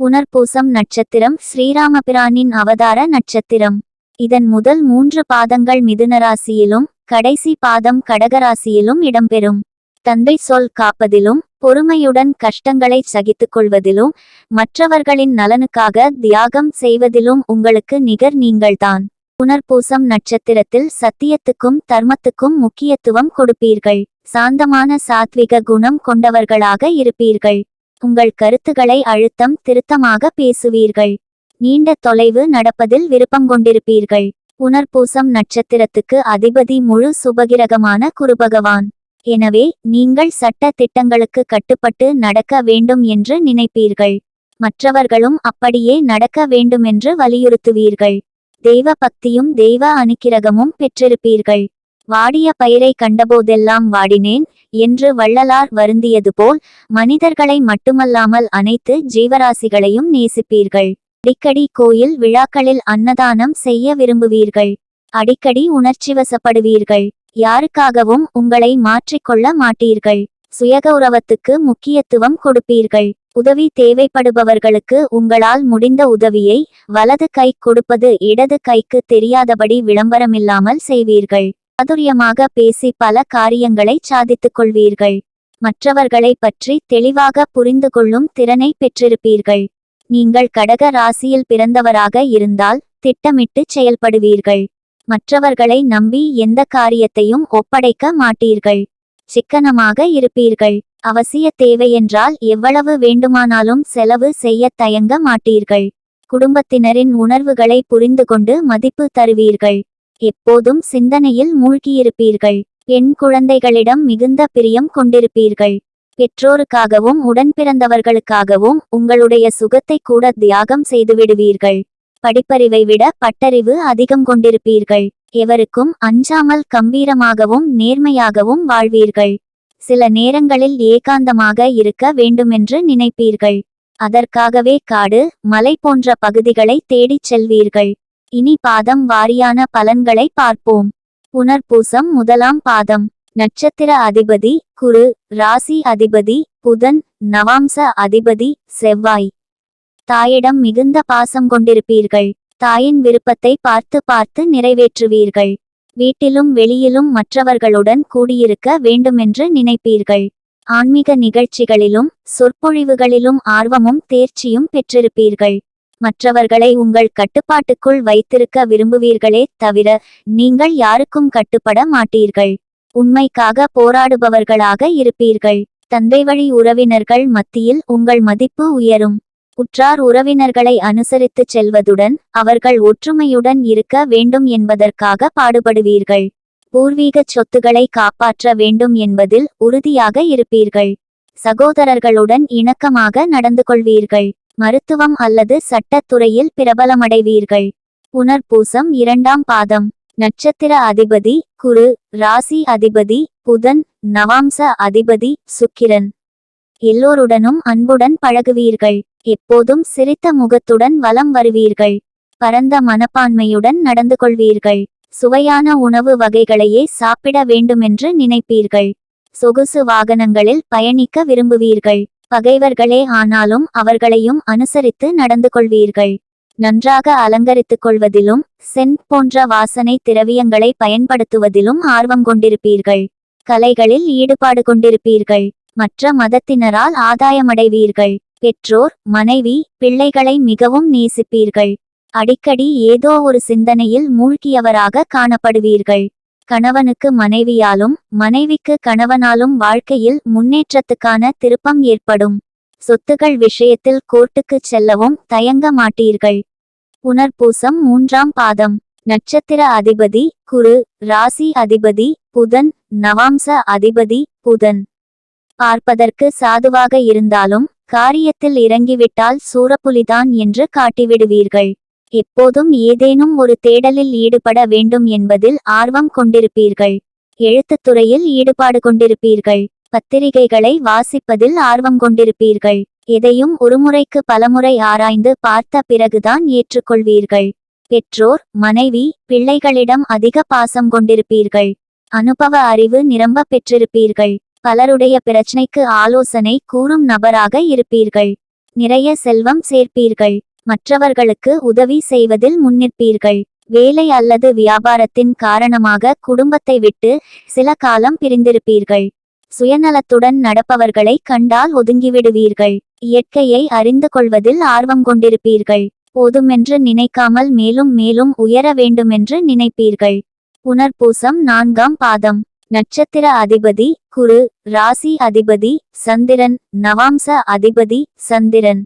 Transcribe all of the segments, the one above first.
புனர்பூசம் நட்சத்திரம் ஸ்ரீராமபிரானின் அவதார நட்சத்திரம். இதன் முதல் மூன்று பாதங்கள் மிதுன ராசியிலும் கடைசி பாதம் கடகராசியிலும் இடம்பெறும். தந்தை சொல் காப்பதிலும் பொறுமையுடன் கஷ்டங்களை சகித்துக் கொள்வதிலும் மற்றவர்களின் நலனுக்காக தியாகம் செய்வதிலும் உங்களுக்கு நிகர் நீங்கள்தான். புனர்பூசம் நட்சத்திரத்தில் சத்தியத்துக்கும் தர்மத்துக்கும் முக்கியத்துவம் கொடுப்பீர்கள். சாந்தமான சாத்விக குணம் கொண்டவர்களாக இருப்பீர்கள். உங்கள் கருத்துக்களை அழுத்தம் திருத்தமாக பேசுவீர்கள். நீண்ட தொலைவு நடப்பதில் விருப்பம் கொண்டிருப்பீர்கள். புனர்பூசம் நட்சத்திரத்துக்கு அதிபதி முழு சுபகிரகமான குருபகவான். எனவே நீங்கள் சட்ட திட்டங்களுக்கு கட்டுப்பட்டு நடக்க வேண்டும் என்று நினைப்பீர்கள். மற்றவர்களும் அப்படியே நடக்க வேண்டுமென்று வலியுறுத்துவீர்கள். தெய்வ பக்தியும் தெய்வ அனுக்கிரகமும் பெற்றிருப்பீர்கள். வாடிய பயிரை கண்டபோதெல்லாம் வாடினேன் என்று வள்ளலார் வருந்தியது போல் மனிதர்களை மட்டுமல்லாமல் அனைத்து ஜீவராசிகளையும் நேசிப்பீர்கள். அடிக்கடி கோயில் விழாக்களில் அன்னதானம் செய்ய விரும்புவீர்கள். அடிக்கடி உணர்ச்சிவசப்படுவீர்கள் யாருக்காகவும் உங்களை மாற்றிக்கொள்ள மாட்டீர்கள். சுயகௌரவத்துக்கு முக்கியத்துவம் கொடுப்பீர்கள். உதவி தேவைப்படுபவர்களுக்கு உங்களால் முடிந்த உதவியை வலது கை கொடுப்பது இடது கைக்கு தெரியாதபடி விளம்பரமில்லாமல் செய்வீர்கள். சாதுரியமாக பேசி பல காரியங்களை சாதித்துக் கொள்வீர்கள் மற்றவர்களை பற்றி தெளிவாக புரிந்து கொள்ளும் திறனை பெற்றிருப்பீர்கள். நீங்கள் கடக ராசியில் பிறந்தவராக இருந்தால் திட்டமிட்டு செயல்படுவீர்கள். மற்றவர்களை நம்பி எந்த காரியத்தையும் ஒப்படைக்க மாட்டீர்கள். சிக்கனமாக இருப்பீர்கள். அவசிய தேவையென்றால் எவ்வளவு வேண்டுமானாலும் செலவு செய்ய தயங்க மாட்டீர்கள். குடும்பத்தினரின் உணர்வுகளை புரிந்து கொண்டு மதிப்பு தருவீர்கள். எப்போதும் சிந்தனையில் மூழ்கியிருப்பீர்கள். பெண் குழந்தைகளிடம் மிகுந்த பிரியம் கொண்டிருப்பீர்கள். பெற்றோருக்காகவும் உடன் பிறந்தவர்களுக்காகவும் உங்களுடைய சுகத்தை கூட தியாகம் செய்துவிடுவீர்கள் படிப்பறிவை விட பட்டறிவு அதிகம் கொண்டிருப்பீர்கள். எவருக்கும் அஞ்சாமல் கம்பீரமாகவும் நேர்மையாகவும் வாழ்வீர்கள். சில நேரங்களில் ஏகாந்தமாக இருக்க வேண்டுமென்று நினைப்பீர்கள். அதற்காகவே காடு மலை போன்ற பகுதிகளை தேடிச் செல்வீர்கள். இனி பாதம் வாரியான பலன்களை பார்ப்போம். புனர்பூசம் முதலாம் பாதம். நட்சத்திர அதிபதி குரு ராசி அதிபதி புதன் நவாம்ச அதிபதி செவ்வாய். தாயிடம் மிகுந்த பாசம் கொண்டிருப்பீர்கள். தாயின் விருப்பத்தை பார்த்து பார்த்து நிறைவேற்றுவீர்கள். வீட்டிலும் வெளியிலும் மற்றவர்களுடன் கூடியிருக்க வேண்டுமென்று நினைப்பீர்கள். ஆன்மீக நிகழ்ச்சிகளிலும் சொற்பொழிவுகளிலும் ஆர்வமும் தேர்ச்சியும் பெற்றிருப்பீர்கள். மற்றவர்களை உங்கள் கட்டுப்பாட்டுக்குள் வைத்திருக்க விரும்புவீர்களே தவிர நீங்கள் யாருக்கும் கட்டுப்பட மாட்டீர்கள். உண்மைக்காக போராடுபவர்களாக இருப்பீர்கள். தந்தை வழி உறவினர்கள் மத்தியில் உங்கள் மதிப்பு உயரும். உற்றார் உறவினர்களை அனுசரித்துச் செல்வதுடன் அவர்கள் ஒற்றுமையுடன் இருக்க வேண்டும் என்பதற்காக பாடுபடுவீர்கள். பூர்வீக சொத்துக்களை காப்பாற்ற வேண்டும் என்பதில் உறுதியாக இருப்பீர்கள். சகோதரர்களுடன் இணக்கமாக நடந்து கொள்வீர்கள் மருத்துவம் அல்லது சட்டத்துறையில் பிரபலமடைவீர்கள். புனர்பூசம் இரண்டாம் பாதம். நட்சத்திர அதிபதி குரு ராசி அதிபதி புதன் நவாம்ச அதிபதி சுக்கிரன். எல்லோருடனும் அன்புடன் பழகுவீர்கள். எப்போதும் சிரித்த முகத்துடன் வலம் வருவீர்கள். பரந்த மனப்பான்மையுடன் நடந்து கொள்வீர்கள். சுவையான உணவு வகைகளையே சாப்பிட வேண்டுமென்று நினைப்பீர்கள். சொகுசு வாகனங்களில் பயணிக்க விரும்புவீர்கள். பகைவர்களே ஆனாலும் அவர்களையும் அனுசரித்து நடந்து கொள்வீர்கள் நன்றாக அலங்கரித்துக் கொள்வதிலும் சென்ட் போன்ற வாசனை திரவியங்களை பயன்படுத்துவதிலும் ஆர்வம் கொண்டிருப்பீர்கள். கலைகளில் ஈடுபாடு கொண்டிருப்பீர்கள். மற்ற மதத்தினரால் ஆதாயமடைவீர்கள். பெற்றோர் மனைவி பிள்ளைகளை மிகவும் நேசிப்பீர்கள். அடிக்கடி ஏதோ ஒரு சிந்தனையில் மூழ்கியவராக காணப்படுவீர்கள். கணவனுக்கு மனைவியாலும் மனைவிக்கு கணவனாலும் வாழ்க்கையில் முன்னேற்றத்துக்கான திருப்பம் ஏற்படும். சொத்துகள் விஷயத்தில் கோர்ட்டுக்குச் செல்லவும் தயங்க மாட்டீர்கள். புனர்பூசம் மூன்றாம் பாதம். நட்சத்திர அதிபதி குரு ராசி அதிபதி புதன் நவாம்ச அதிபதி புதன். பார்ப்பதற்கு சாதுவாக இருந்தாலும் காரியத்தில் இறங்கிவிட்டால் சூரப்புலிதான் என்று காட்டிவிடுவீர்கள். எப்போதும் ஏதேனும் ஒரு தேடலில் ஈடுபட வேண்டும் என்பதில் ஆர்வம் கொண்டிருப்பீர்கள். எழுத்துத் துறையில் ஈடுபாடு கொண்டிருப்பீர்கள். பத்திரிகைகளை வாசிப்பதில் ஆர்வம் கொண்டிருப்பீர்கள். எதையும் ஒருமுறைக்கு பலமுறை ஆராய்ந்து பார்த்த பிறகுதான் ஏற்றுக்கொள்வீர்கள். பெற்றோர் மனைவி பிள்ளைகளிடம் அதிக பாசம் கொண்டிருப்பீர்கள். அனுபவ அறிவு நிரம்ப பெற்றிருப்பீர்கள். பலருடைய பிரச்சனைக்கு ஆலோசனை கூறும் நபராக இருப்பீர்கள். நிறைய செல்வம் சேர்ப்பீர்கள். மற்றவர்களுக்கு உதவி செய்வதில் முன்னிற்பீர்கள். வேலை அல்லது வியாபாரத்தின் காரணமாக குடும்பத்தை விட்டு சில காலம் பிரிந்திருப்பீர்கள். சுயநலத்துடன் நடப்பவர்களை கண்டால் ஒதுங்கிவிடுவீர்கள். இயற்கையை அறிந்து கொள்வதில் ஆர்வம் கொண்டிருப்பீர்கள். போதுமென்று நினைக்காமல் மேலும் மேலும் உயர வேண்டுமென்று நினைப்பீர்கள். புனர்பூசம் நான்காம் பாதம். நட்சத்திர அதிபதி குரு ராசி அதிபதி சந்திரன் நவாம்ச அதிபதி சந்திரன்.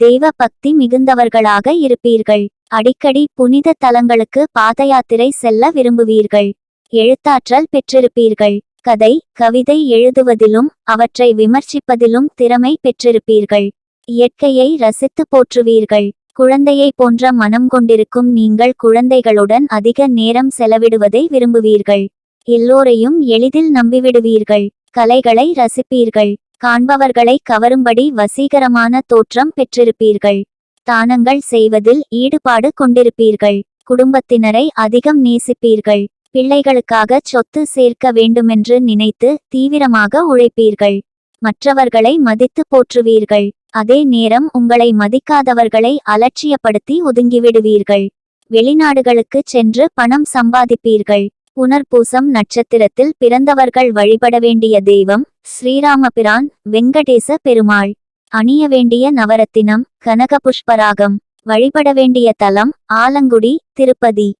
தெய்வ பக்தி மிகுந்தவர்களாக இருப்பீர்கள். அடிக்கடி புனித தலங்களுக்கு பாதயாத்திரை செல்ல விரும்புவீர்கள். எழுத்தாற்றல் பெற்றிருப்பீர்கள். கதை கவிதை எழுதுவதிலும் அவற்றை விமர்சிப்பதிலும் திறமை பெற்றிருப்பீர்கள். இயற்கையை ரசித்து போற்றுவீர்கள். குழந்தையை போன்ற மனம் கொண்டிருக்கும் நீங்கள் குழந்தைகளுடன் அதிக நேரம் செலவிடுவதை விரும்புவீர்கள். எல்லோரையும் எளிதில் நம்பிவிடுவீர்கள். கலைகளை ரசிப்பீர்கள். காண்பவர்களை கவரும்படி வசீகரமான தோற்றம் பெற்றிருப்பீர்கள். தானங்கள் செய்வதில் ஈடுபாடு கொண்டிருப்பீர்கள். குடும்பத்தினரை அதிகம் நேசிப்பீர்கள். பிள்ளைகளுக்காக சொத்து சேர்க்க வேண்டுமென்று நினைத்து தீவிரமாக உழைப்பீர்கள். மற்றவர்களை மதித்து போற்றுவீர்கள். அதே நேரம் உங்களை மதிக்காதவர்களை அலட்சியப்படுத்தி ஒதுங்கிவிடுவீர்கள். வெளிநாடுகளுக்கு சென்று பணம் சம்பாதிப்பீர்கள். புனர்பூசம் நட்சத்திரத்தில் பிறந்தவர்கள் வழிபட வேண்டிய தெய்வம் ஸ்ரீராமபிரான் வெங்கடேச பெருமாள். அணிய வேண்டிய நவரத்தினம் கனக புஷ்பராகம் வழிபட வேண்டிய தலம் ஆலங்குடி திருப்பதி.